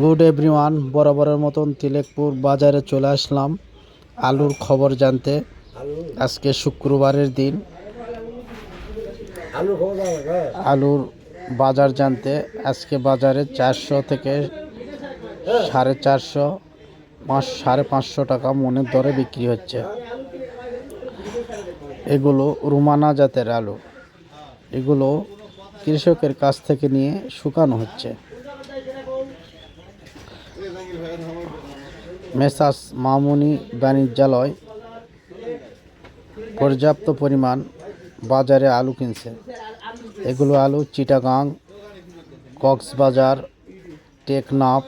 Good everyone বরাবরের মতন তিলেকপুর বাজারে চলে আসলাম। আলুর খবর জানতে। আজকে শুক্রবারের দিন। আলুর বাজার জানতে। আজকে বাজারে চারশো থেকে সাড়ে চারশো পাঁচ সাড়ে পাঁচশো টাকা মনের দরে বিক্রি হচ্ছে। এগুলো রুমানা জাতের আলু। এগুলো কৃষকের কাছ থেকে নিয়ে শুকানো হচ্ছে। মেসাস মামুনি বাণিজ্যালয় পর্যাপ্ত পরিমাণ বাজারে আলু কিনছে। এগুলো আলু চিটাগাং, কক্সবাজার, টেকনাফ,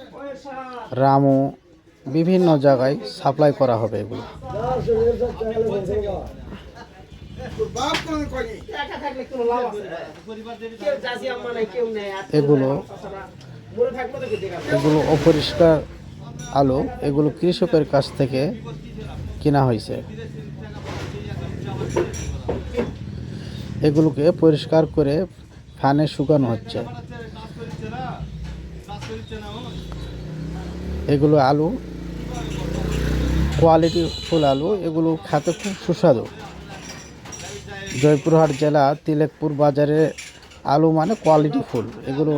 রামু, বিভিন্ন জায়গায় সাপ্লাই করা হবে এগুলো। এগুলো এগুলো অপরিষ্কার আলু, এগুলো কৃষকের কাছ থেকে কেনা হয়েছে। এগুলোকে পরিষ্কার করে ফ্যানে শুকানো হচ্ছে। এগুলো আলু, কোয়ালিটি ফুল আলু, এগুলো খেতে খুব সুস্বাদু। জয়পুরহাট জেলা তিলেকপুর বাজারে আলু মানে কোয়ালিটি ফুল। এগুলো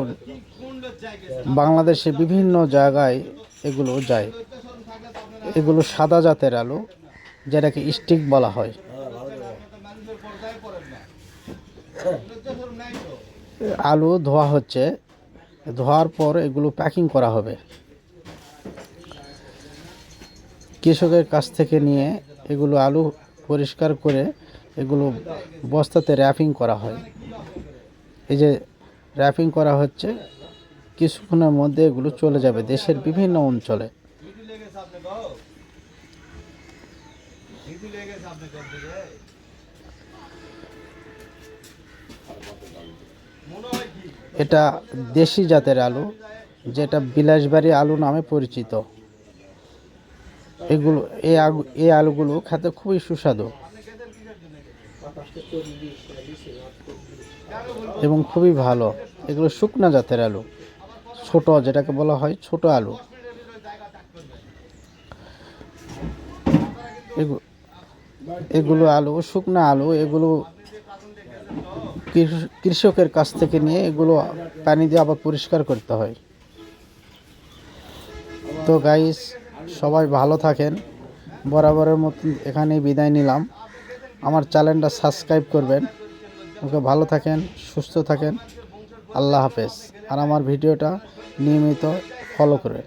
বাংলাদেশে বিভিন্ন জায়গায় এগুলো যায়। এগুলো সাদা জাতের আলু, যেটাকে স্টিক বলা হয়। আলু ধোয়া হচ্ছে। ধোয়ার পর এগুলো প্যাকিং করা হবে। কৃষকের কাছ থেকে নিয়ে এগুলো আলু পরিষ্কার করে এগুলো বস্তাতে র্যাপিং করা হয়। এই যে র্যাপিং করা হচ্ছে, কিছুক্ষণের মধ্যে এগুলো চলে যাবে দেশের বিভিন্ন অঞ্চলে। এটা দেশি জাতের আলু, যেটা বিলাসবাড়ি আলু নামে পরিচিত। এগুলো এই আগু এই আলুগুলো খেতে খুবই সুস্বাদু। এবং খুবই ভালো। এগুলো শুকনা জাতের আলু। ছোট, যেটাকে বলা হয় ছোট আলু। এগুলো আলু, শুকনা আলু, এগুলো কৃষ- কৃষকের কাছ থেকে নিয়ে এগুলো পানি দিয়ে আবার পরিষ্কার করতে হয়। তো গাইস সবাই ভালো থাকেন। বরাবরের মতন এখানেই বিদায় নিলাম। আমার চ্যানেলটা সাবস্ক্রাইব করবেন। ওকে ভালো থাকেন সুস্থ থাকেন। আল্লাহ হাফেজ। আর আমার ভিডিওটা নিয়মিত ফলো করে।